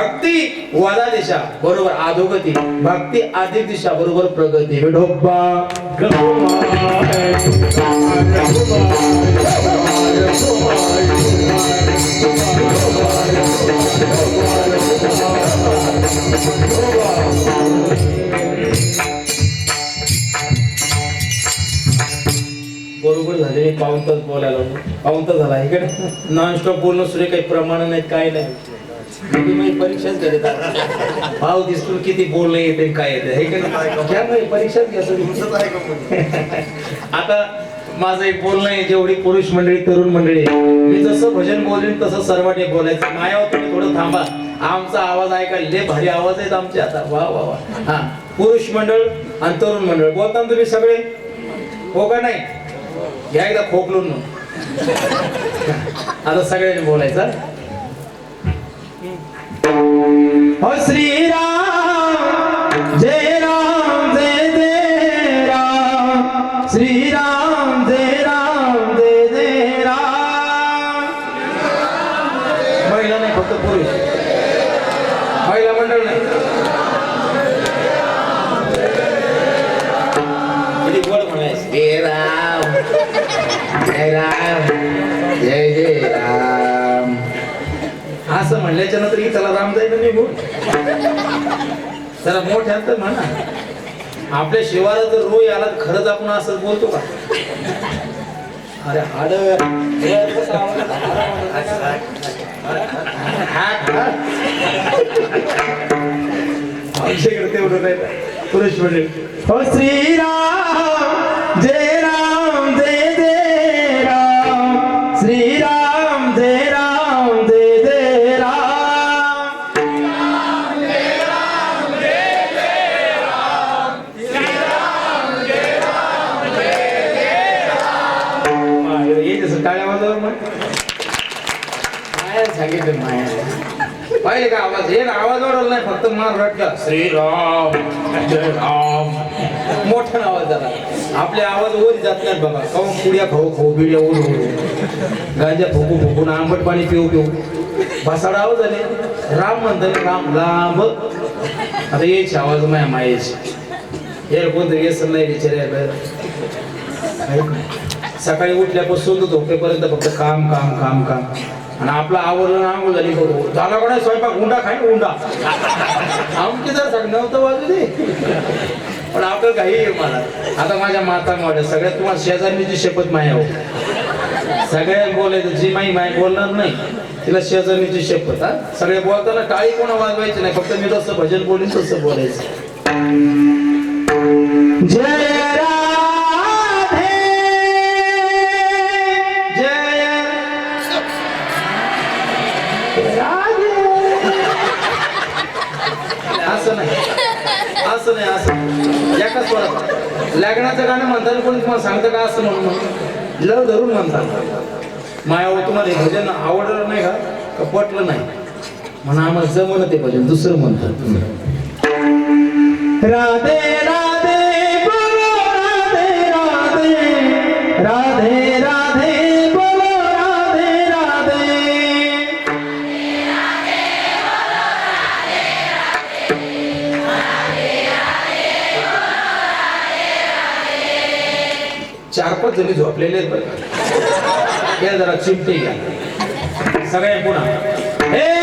भक्ती वरा दिशा बरोबर अधोगती भक्ती आधी दिशा बरोबर प्रगती. बरोबर झाले पाऊन तास बोलायला. पाऊन तास झाला इकडे. नॉन स्टॉप बोलणं सुरे काही प्रमाण नाही काय नाही. मी मी परीक्षाच घेत भाव दिसतो किती बोलणं येते काय येते हे का नाही? परीक्षाच घ्या. आता माझं एक बोलणं आहे जेवढी पुरुष मंडळी तरुण मंडळी आहे, मी जसं भजन बोलेन तसं सर्वांनी बोलायचं. मायावर तुम्ही थोडं थांबा. आमचा आवाज ऐकायला लय भारी आवाज आहेत आमचे आता. वा वा वा. हा. पुरुष मंडळ आणि तरुण मंडळ. बोलता तुम्ही सगळे? हो का नाही? घ्या एकदा खोकलून मग. आता सगळ्यांनी बोलायचं हो. श्रीराम असं म्हणल्याच्या नंतर की त्याला राम जायला निघून जरा मोठ्यात तर म्हणा. आपल्या शिवाला जर रोय आला खरंच आपण असं बोलतो का? अरे हाड. आमच्याकडे तेवढं नाही. पुरुष म्हणजे हो श्रीराम जय आवाज हे ना आवाज वाढवला नाही फक्त मार रटका श्रीराम जय राम मोठा आवाज झाला. आपले आवाज वर जात नाहीत बघा खाऊ पुड्या खाऊ खाऊ बिड्या ओढ गांजा फुकू फुकून आंबट पाणी पिऊ पिऊ. भासाड आवाज झाले. राम म्हणतात राम लांब. आता यायची आवाज माया मायाची. हे कोणतरी येसन नाही बिचारे सकाळी उठल्यापासून तर झोपेपर्यंत फक्त काम काम काम काम. आणि आपला आवडलं आंघोळ झाली. बरोबर झाला कोणा स्वयंपाक? उंडा खाईन उंडा. आमची जर सांग नव्हतं बाजू दे पण आपलं काही मला. आता माझ्या माता माझ्या सगळ्यात तुम्हाला शेजारणीची शपथ माया हो. सगळ्या बोलायचं जी माई माय बोलणार नाही तिला शेजारणीची शपथ हा? सगळे बोलताना टाळी कोणा वाजवायची नाही फक्त मी तसं भजन बोलीन तसं बोलायचं. जय असं स्वरात लग्नाचं गाणं म्हणताना कोणी तुम्हाला सांगतं का असं म्हणून? म्हणून लव धरून म्हणतात. माया हो, तुम्हाला भजन आवडलं नाही का? का पटलं नाही? म्हणा आम्हाला जमलं ते भजन दुसरं म्हणतात. राधे चार पाच जणी झोपलेले आहेत बरं का. या जरा चिमटे घ्या. सगळ्या पुन्हा.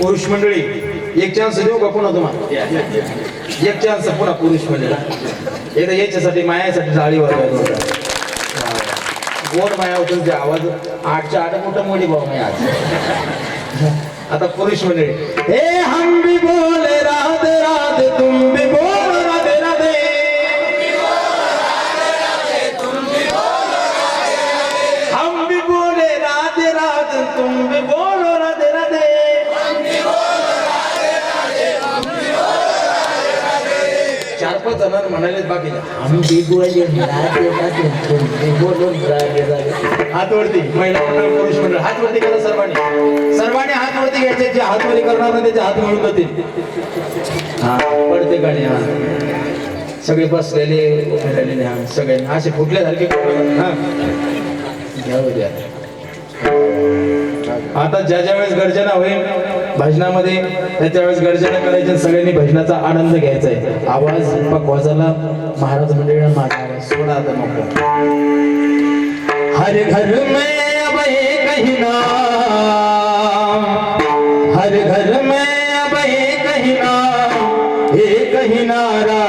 पुरुष मंडळी एक चान्स देऊ का पुन्हा तुम्हाला? एक चान्स पुन्हा पुरुष मंडळी. एकदा याच्यासाठी मायासाठी जाळी वाजवायला गोड माया होतो ते आवाज आठच्या आठ मोठं मोठी भाऊ माया. आता पुरुष मंडळी हे हम भी बोले राधे राधे तुम भी लाखो म्हणाले महिला पुरुष मंडळ करा सर्वांनी. सर्वांनी घ्यायचे जे हातवरी करणार नाही त्याचे हात मिळून होते हा पडते गाणी हा. सगळे बसलेले उभे हा. सगळे असे फुटले झाले आता ज्या ज्या वेळेस गर्जना होईल भजनामध्ये त्यावेळेस गर्जना करायची सगळ्यांनी भजनाचा आनंद घ्यायचा आहे आवाज पकवाजाला महाराज मंडळी माझा सोडा आता मोकळा हर घर में अब एक ही हर घर में अब एक ही नाम. एक ही नारा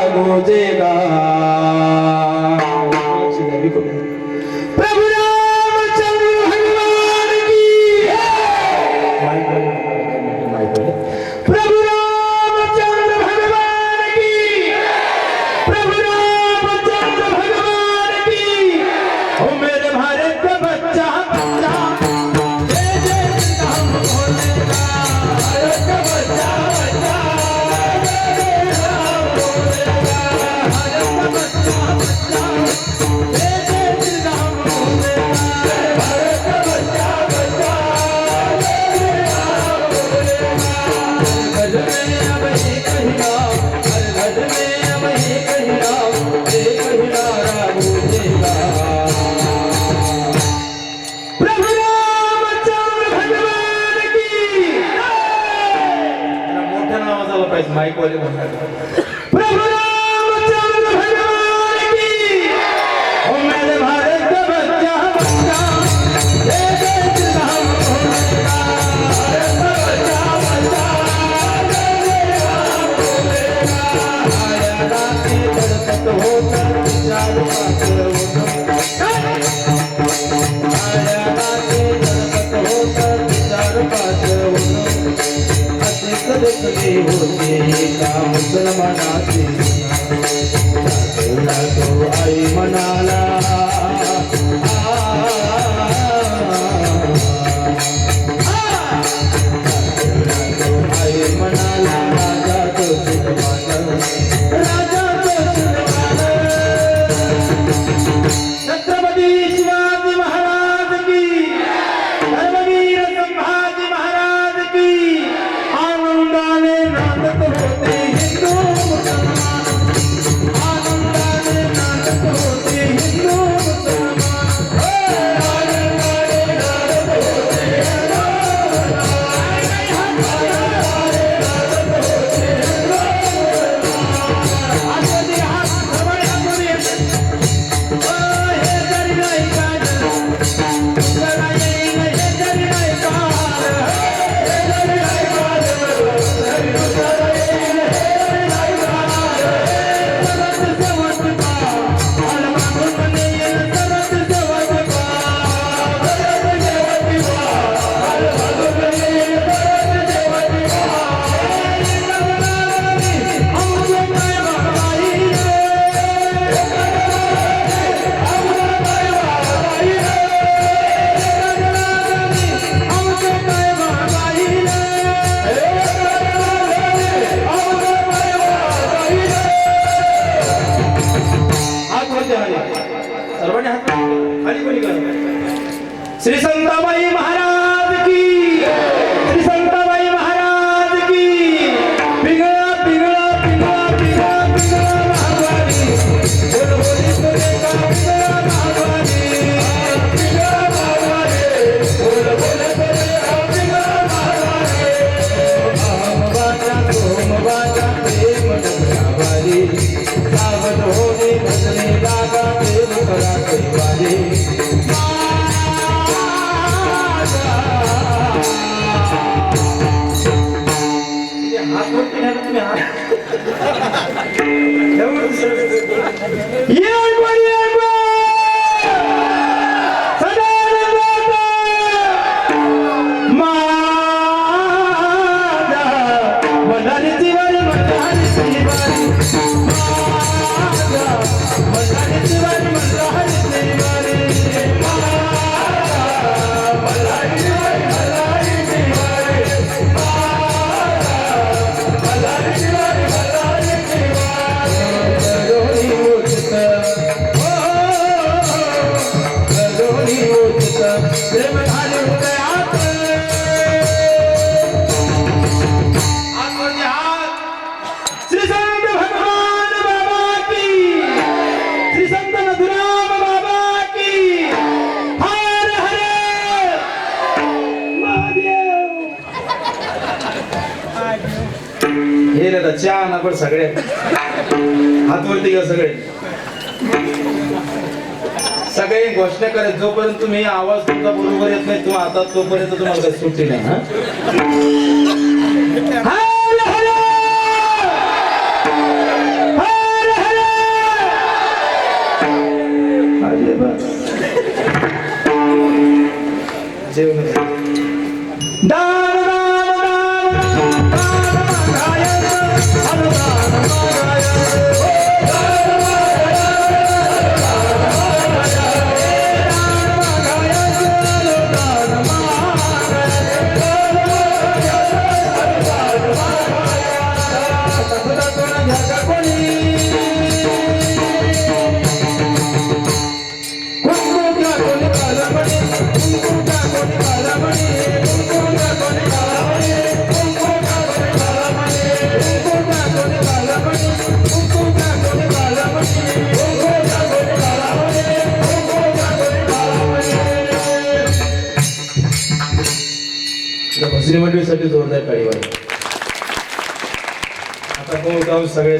Michael Alemão. मुसलमानाची आई म्हणाला श्री संताबाई महाराज की श्री संता E aí, च्या चहा ना पण सगळे. हातवरती घ्या सगळे. सगळे घोषणा करत जोपर्यंत तुम्ही आवाज तुमचा बरोबर येत नाही तुम्ही आता तोपर्यंत तुम्हाला काही सुट्टी नाही हा? जेवण.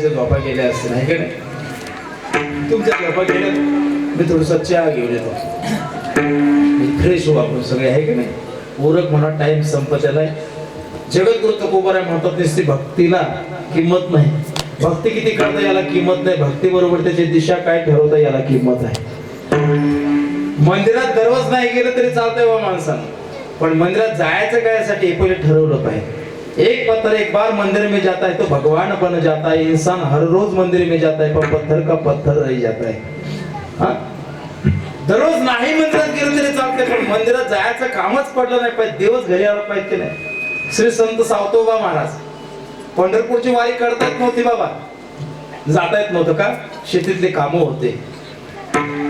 सगळ्याच्या झोपा गेल्या असतील नाही का नाही? तुमच्या झोपा गेल्या मी थोडसा चहा घेऊन येतो. फ्रेश हो आपण सगळे आहे का नाही? ओरख म्हणा टाइम संपत आलाय. जगद्गुरु तुकोबाराय म्हणतात नसते भक्तीला किंमत नाही. भक्ती किती करता याला किंमत नाही. भक्ती बरोबर त्याची दिशा काय ठरवता याला किंमत आहे. मंदिरात दररोज नाही गेलं तरी चालतंय बा माणसानं. पण मंदिरात जायचं काय साठी पहिले ठरवलं पाहिजे. एक पत्थर एक बार मंदिर में जाता है तो भगवान बन जाता है इंसान हर रोज मंदिर में जाता है पर पत्थर का पत्थर रह जाता है। हा? दररोज नाही मंदिरात गेलं तरी चालते पण मंदिरात जायचं कामच पडलं नाही पाहिजे दिवस घरी आला पाहिजे की नाही? श्री संत सावतोबा महाराज पंढरपूरची वारी करता येत नव्हती बाबा. जाता येत नव्हतं का? शेतीतले कामं होते.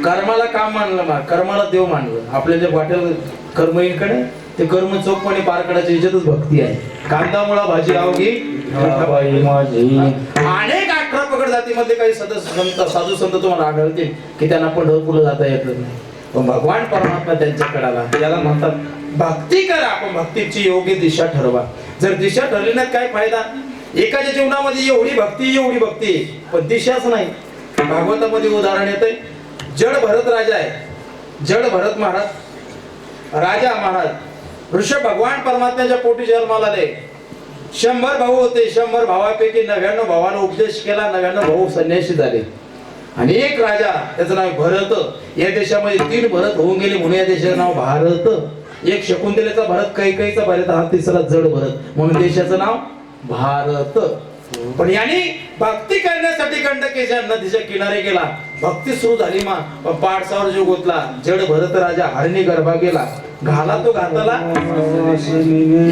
कर्माला काम मानलं मा कर्माला देव मानलं. आपल्या जे वाटेल कर्मईकडे ते कर्म चोखपणे पार करायची याच्यातच भक्ती आहे. कांदा मुळा भाजी अवघी अनेक अठरा पकड जातीमध्ये काही सदस्य संत साधू संत तुम्हाला आढळतील की त्यांना पंढरपूरला जाता येत नाही. पण भगवान परमात्मा त्यांच्याकडे आला. याला म्हणतात भक्ती करा पण भक्तीची योग्य दिशा ठरवा. जर दिशा ठरली नाही काय फायदा? एकाच्या जीवनामध्ये एवढी भक्ती एवढी भक्ती. पण दिशाच नाही. भागवतामध्ये उदाहरण येतंय जड भरत राजा आहे. जड भरत महाराज. राजा महाराज. ऋषभ भगवान परमात्म्याच्या पोटी जन्माला आले शंभर भाऊ होते शंभर भावापैकी नव्याण्णव भावानं उपदेश केला नव्याण्णव भाऊ संन्यासी झाले. आणि एक राजा त्याचं नाव भरत. या देशामध्ये तीन भरत होऊन गेले म्हणून या देशाचं नाव भारत. एक शकुंतलेचा भरत काही काहीचा भरत हा तिसरा जड भरत. म्हणून देशाचं नाव भारत. पण यांनी भक्ती करण्यासाठी गंडकेच्या नदीच्या किनारे गेला. भक्ती सुरू झाली मा. पाडसावर जीव गोतला. जड भरत राजा हरणी गर्भा गेला घाला तो घाताला.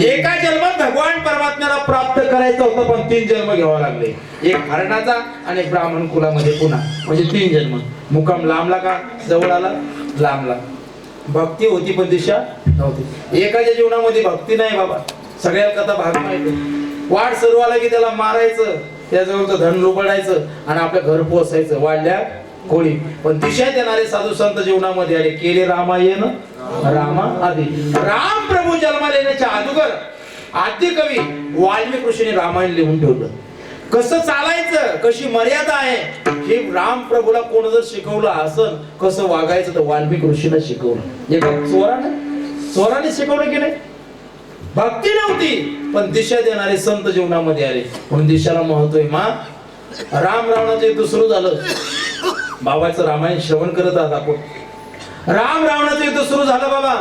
एका जन्मात भगवान परमात्म्याला प्राप्त करायचं होतं पण तीन जन्म घ्यावा लागले. एक हरणाचा आणि ब्राह्मण कुलामध्ये पुन्हा. म्हणजे तीन जन्म. मुकाम लांबला का? जवळ आला लांबला. भक्ती होती पण दिशा नव्हती. एकाच्या जीवनामध्ये भक्ती नाही बाबा. सगळ्या कथा भाग माहिती. वाढ सुरू आला की त्याला मारायचं. त्याजवळ धन लुबडायचं आणि आपलं घर पोसायचं वाढल्या होळी पण दिशा देणारे साधू संत जीवनामध्ये आले. केले रामायण रामा आधी राम प्रभू जन्माला येण्याच्या अगोदर आद्य कवी वाल्मिक ऋषीने रामायण लिहून ठेवलं. कसं चालायचं कशी मर्यादा आहे हे राम प्रभूला कोण जर शिकवलं असन कसं वागायचं तर वाल्मिक ऋषीनं शिकवलं. एका चोराने चोराने शिकवलं की नाही? भक्ती नव्हती पण दिशा देणारे संत जीवनामध्ये आले. म्हणून दिशाला महत्त्व आहे मा राम रावणाचे दुसरं झालं. बाबाचं रामायण श्रवण करत आहात आपण. राम रावणाचं युद्ध सुरू झालं बाबा.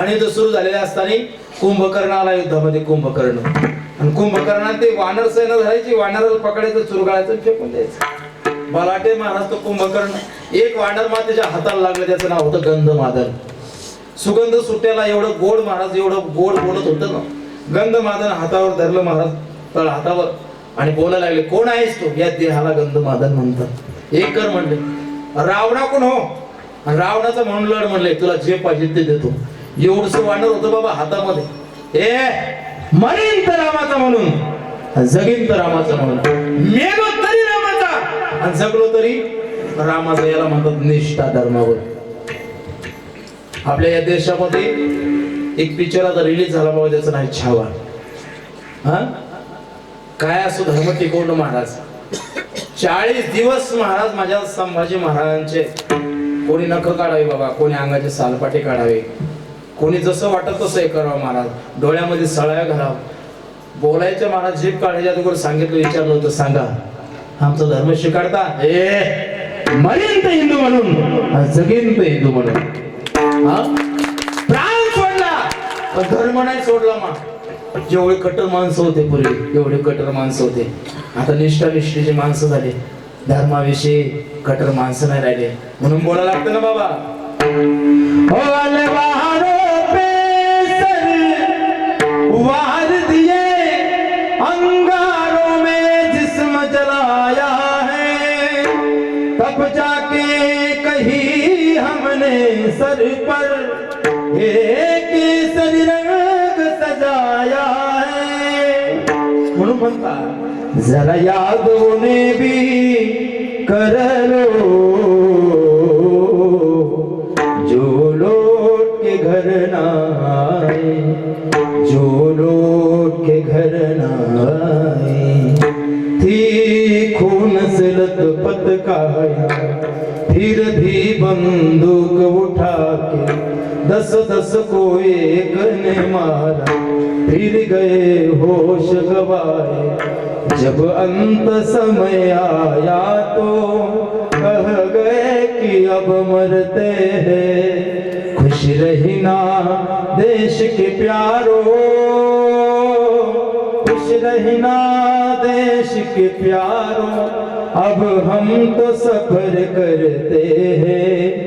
आणि युद्ध सुरू झालेले असताना कुंभकर्ण आला युद्धामध्ये कुंभकर्ण. आणि कुंभकर्णात ते वानर सेना झाल्याची वानराला पकडायचं चुरगाळायचं फेकून द्यायचं. बलाटे महाराज तो कुंभकर्ण. एक वानर मा त्याच्या हाताला लागलं त्याचं नाव होतं गंध मादन सुगंध सुट्याला एवढं गोड महाराज एवढं गोड बोलत होतं ना. गंध मादन हातावर धरलं महाराज तळ हातावर. आणि बोलायला लागले कोण आहेस तू? या देहाला गंध माधन म्हणतात. एक कर म्हणले. रावणा कोण हो. रावणाचं म्हणून लढ म्हणले तुला जे पाहिजे ते देतो. एवढस वानर होतं बाबा हातामध्ये. ए मरीन तर रामाचा म्हणून. जगीन तर रामाचा म्हणून. मेलो तरी रामाचा. आणि जगलो तरी रामाचा याला म्हणतात निष्ठा धर्मावर. आपल्या या देशामध्ये एक पिक्चर आता रिलीज झाला बाबा त्याचं नाही छावा. हा? काय असो धर्म टिकवणं महाराज? चाळीस दिवस महाराज माझ्या संभाजी महाराजांचे कोणी नख काढावे बाबा कोणी अंगाचे सालपाटे काढावे. कोणी जसं वाटत तसं हे करावं महाराज. डोळ्यामध्ये सळ्या घालावं. बोलायचं महाराज जीप काढायच्या अगोदर सांगितलं विचारलं होतं सांगा आमचा धर्म स्वीकारता ए मरीन तर हिंदू म्हणून. आणि तर हिंदू म्हणून. हा प्राण सोडला. धर्म नाही सोडला मा जेवढे कट्टर माणसं होते पूर्वी एवढे कट्टर माणसं होते. आता निष्ठा निष्ठेची माणसं झाले. धर्माविषयी कट्टर माणसं नाही राहिले. म्हणून बोलायला लागतं ना बाबा. हो सर. वार दिए अंगारों में जिस्म जलाया है। तब जाके कही हमने सर पर एक केसरी रंग सजाया है। म्हणून म्हणता जरा यादों ने भी कर लो। जो लौट के घर ना आए, जो लौट के घर ना आए। थी खून से लथपथ काया फिर भी बंदूक उठा के दस दस को एक ने मारा। फिर गए होश गवाए। जब अंत समय आया तो कह गए कि अब मरते हैं। खुश रहना देश के प्यारो। खुश रहना देश के प्यारो। अब हम तो सफ़र करते हैं।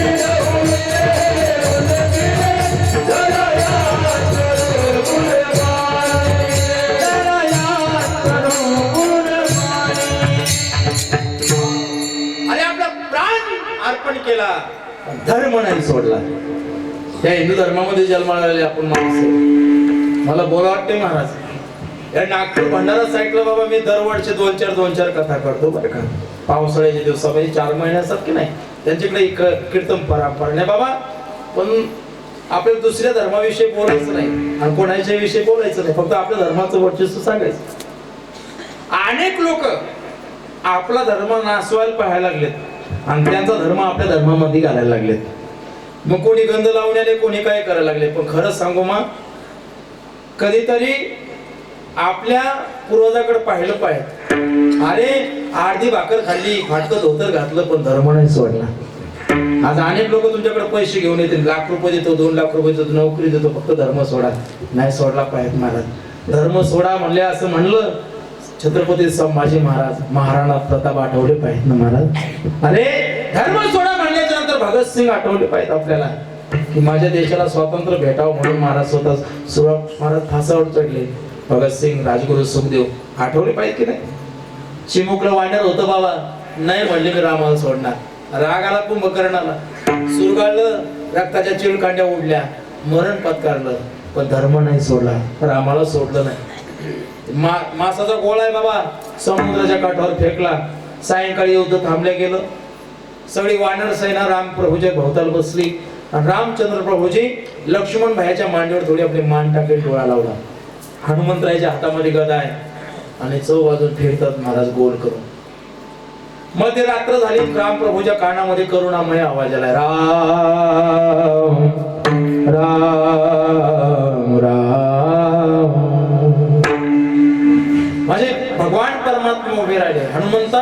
केला पण धर्म नाही सोडला. त्या हिंदू धर्मामध्ये जन्माला आपण माणूस मला बोला वाटते महाराज. या नागपूर भंडारा साईडला बाबा मी दरवर्षी दोन चार दोन चार कथा करतो बरं का. पावसाळ्याच्या दिवसामध्ये चार महिने असतात की नाही? त्यांच्याकडे एक कीर्तन परंपरा नाही बाबा. पण आपल्याला दुसऱ्या धर्माविषयी बोलायचं नाही. आणि कोणाच्या विषयी बोलायचं नाही. फक्त आपल्या धर्माचं वर्चस्व सांगायचं. अनेक लोक आपला धर्म नासवायला पाहायला लागलेत. आणि त्यांचा धर्म आपल्या धर्मामध्ये घालायला लागलेत. मग कोणी गंध लावण्याने कोणी काय करायला लागले? पण खरंच सांगू मग कधीतरी आपल्या पूर्वजाकडे पाहिलं पाहिजे अरे अर्धी भाकर खाल्ली फाटकं धोतर घातलं पण धर्म नाही सोडला. आज अनेक लोक तुमच्याकडे पैसे घेऊन येतील. लाख रुपये देतो दोन लाख रुपये देतो नोकरी देतो फक्त धर्म सोडा. नाही सोडला पाहिजे महाराज. धर्म सोडा म्हणले असं म्हणलं छत्रपती संभाजी महाराज महाराणा प्रताप आठवले पाहिजेत ना महाराज? अरे धर्म सोडा म्हणल्याच्या नंतर भगतसिंग आठवले पाहिजेत आपल्याला. की माझ्या देशाला स्वातंत्र्य भेटावं म्हणून महाराज स्वतः सुरा महाराज फासावर चढले. भगतसिंग राजगुरु सुखदेव आठवले पाहिजे की नाही? चिमुकलं वाढणार होतं बाबा. नाही म्हणले मी रामाला सोडणार. राग आला कुंभकर्णाला सुरगाळलं रक्ताच्या चिळकांड्या उडल्या. मरण पत्कारलं. पण धर्म नाही सोडला. रामाला सोडलं नाही. मा मासाचा गोळा आहे बाबा. समुद्राच्या काठावर फेकला. सायंकाळी युद्ध थांबल्या गेलं. सगळी वानर सेना रामप्रभूच्या भोवताल बसली. आणि रामचंद्र प्रभूजी लक्ष्मण भायाच्या मांडीवर थोडी आपली मान टाकली डोळा लावला. हनुमंतरायच्या हातामध्ये गदा आहे. आणि चौ बाजून फिरतात महाराज गोल करून. मध्यरात्र झाली. रामप्रभूच्या कानामध्ये करुणामय आवाज आलाय. राम राम. उभे राहिले. हनुमंता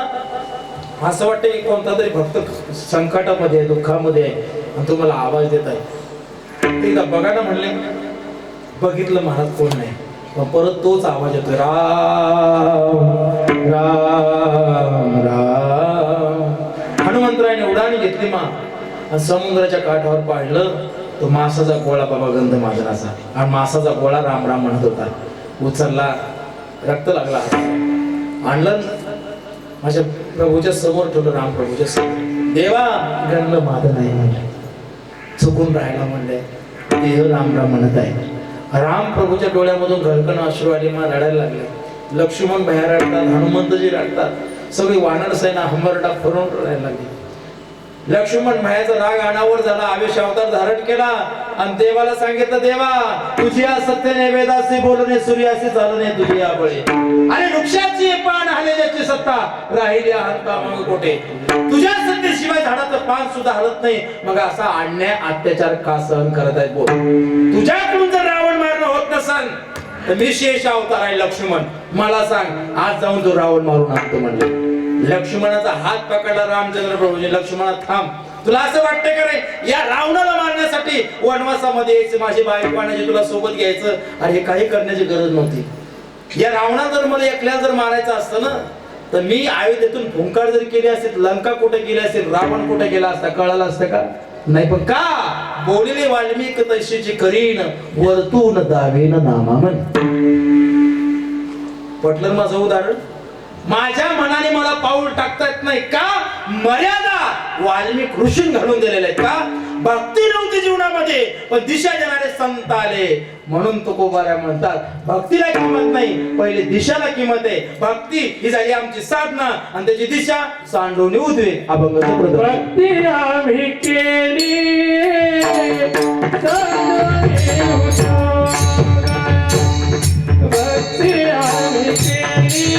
असं वाटतं की कोणता तरी भक्त संकटामध्ये आहे दुःखामध्ये आहे आणि तुम्हाला आवाज देत आहे एकदा बघा ना म्हणले बघितलं महाराज कोण नाही. परत तोच आवाज येतोय. राम राम राम. हनुमंतरायने उडाणी घेतली मा. समुद्राच्या काठावर पाडलं. तो मासाचा गोळा बाबा गंध माजनाचा आणि मासाचा गोळा राम राम म्हणत होता. उचलला रक्त लागला. आणलं. माझ्या प्रभूच्या समोर ठेवलं राम प्रभूच्या समोर. देवा गणलं माझं नाही म्हणलं. चुकून राहायला म्हणले देव राम राम म्हणत आहे. राम प्रभूच्या डोळ्यामधून घरकण अश्रू आली रडायला लागले. लक्ष्मण भया रडतात हनुमंतजी रडतात. सगळी वानर सेना हंबरडा फरून रडायला लागली. लक्ष्मण मायाचा राग अनावर झाला आवेश अवतार धारण केला. आणि देवाला सांगितलं देवा तुझी सत्तेने वेदासी बोलणे सूर्यासी चालणे तुझी बळे आणि वृक्षाची पान हलेल्याची सत्ता राहिली अहंता मग कोठे? तुझ्या सत्तेशिवाय झाडाचं पान सुद्धा हलत नाही. मग असा अन्याय अत्याचार का सहन करत आहेत बोल? तुझ्याकडून जर रावण मारणं होत नसन तर मी शेष अवतार आहे लक्ष्मण. मला सांग आज जाऊन तो रावण मारून आणतो म्हणले. लक्ष्मणाचा हात पकडला रामचंद्र प्रभूजी. लक्ष्मणा थांब. तुला असं वाटतं का रे? या रावणाला मारण्यासाठी वनवासामध्ये यायचं माझी बायको आणायची तुला सोबत घ्यायचं. अरे हे काही करण्याची गरज नव्हती. या रावणा जर मला एकल्या जर मारायचं असतं ना तर मी अयोध्येतून भुंकार जर केली असेल लंका कुठे गेली असेल रावण कुठे गेला असता कळलं असतं का? नाही पण का? बोलले वाल्मिक तशीची करीन वरतून दावेन नामा म्हण पटलं माझं उदाहरण? माझ्या मनाने मला पाऊल टाकता येत नाही का? मर्यादा वाल्मिक ऋषीन घालून दिलेल्या आहेत का? भक्ती नव्हती जीवनामध्ये पण दिशा देणारे संत आले. म्हणून तुकोबाऱ्या म्हणतात भक्तीला किंमत नाही पहिले दिशाला किंमत आहे. भक्ती ही झाली आमची साधना आणि त्याची दिशा सांडून उद्वे अभंग भक्ती आम्ही केली. भक्ती आम्ही केली.